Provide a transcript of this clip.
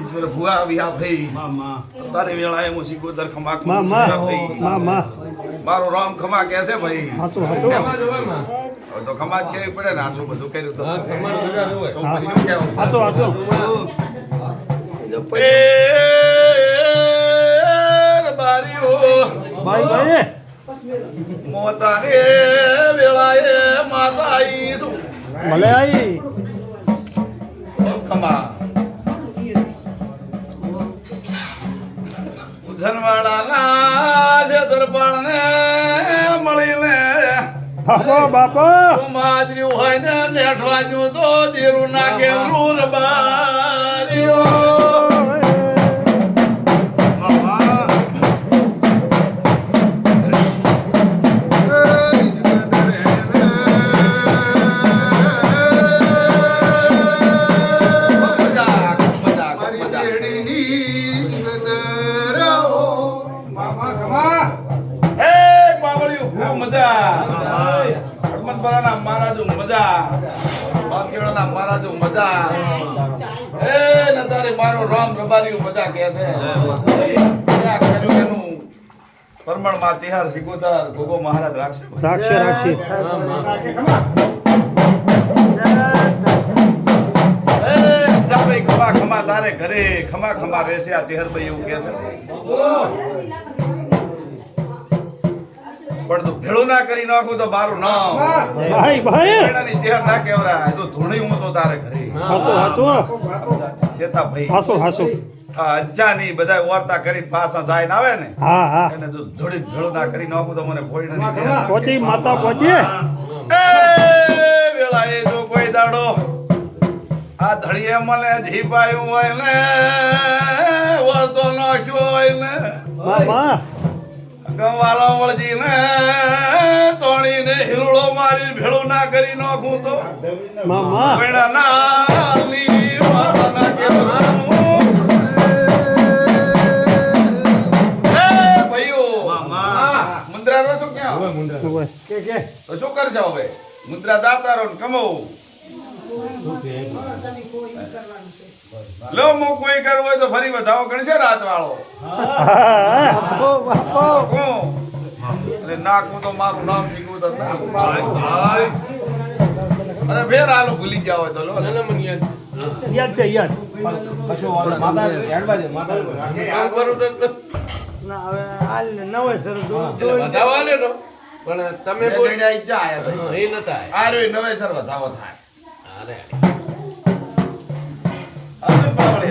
ઈશ્વર ભુવા વિહા ભાઈ. તારી વેળાએ હું સિકોદર ખમા ભાઈ. મારો રામ ખમા કે છે ભાઈ? તો ખમા કેવી પડે ને આટલું બધું કર્યું તો. હા. તો પછી શું કહેવું? હાચું હાચું. એ બારીઓ. ભાઈ ભાઈ મોતાને વેળાએ માતા ઈસુ ભલે ખમા. ઉધનવાળાના છે દરબારને મળીને બાપો બાપો. માજરી હોય ને નેઠવા જો તો દેરું ના કેવરું રે હનુમંતપરાના મહારાજો મજા. વાંકીવાડાના મહારાજો મજા. હે નતારે મારો રામ રબારીયું મજા કે છે. મજા કર્યું એનું. પરમણમાં ચિહાર સિકોતર ગોગો મહારાજ રાખશે રાખશે રાખશે. ખમા. ખમા તારે ઘરે ખમા ખમા રહેશે આ ચેહરભાઈ એવું કે છે. પણ તું ભેળું ના કરી નાખું તો બારું ના ભાઈ ભાઈ. એનાની ચેર ના કેવરા તો ધૂણી હું તો તારે ઘરે. હાતો હાતો ચેતા ભાઈ. હાસો હાસો અજ્જાની બધા વાર્તા કરી પાછા જાય ને આવે ને હા હા. એને જો ધોળી ભેળું ના કરી નાખું તો મને ભોયડાની ચેહર ના પહોંચી માતા પોચી એ વેળા એ જો કોઈ દાડો આ ધણીએ મને ધીપાયું હોય ને વર્તો નાખ્યો હોય ને. મામા ગમવાલો વળજી તોણીને હિરળો મારી ભેળું ના કરી નાખું તો. મામા. વેણા ના વાળા ના કેવરું. એ ભાઈઓ મુદ્રા શું ક્યાં. તો શું કરશો હવે? મુદ્રા દાતારો ને કમાવું. લો મો કોઈ કરવું હોય તો ફરી બતાવો ગણશે રાત વાળો નાખું તો મારું નામ શીખવું તો અરે ફેર આલો ભૂલી ગયા હોય તો લો. યાદ છે. યાદ પણ તમે કોઈ. એ નતા આ રહ્યો નવેસર વધાવો થાય. അതെ. നാലടി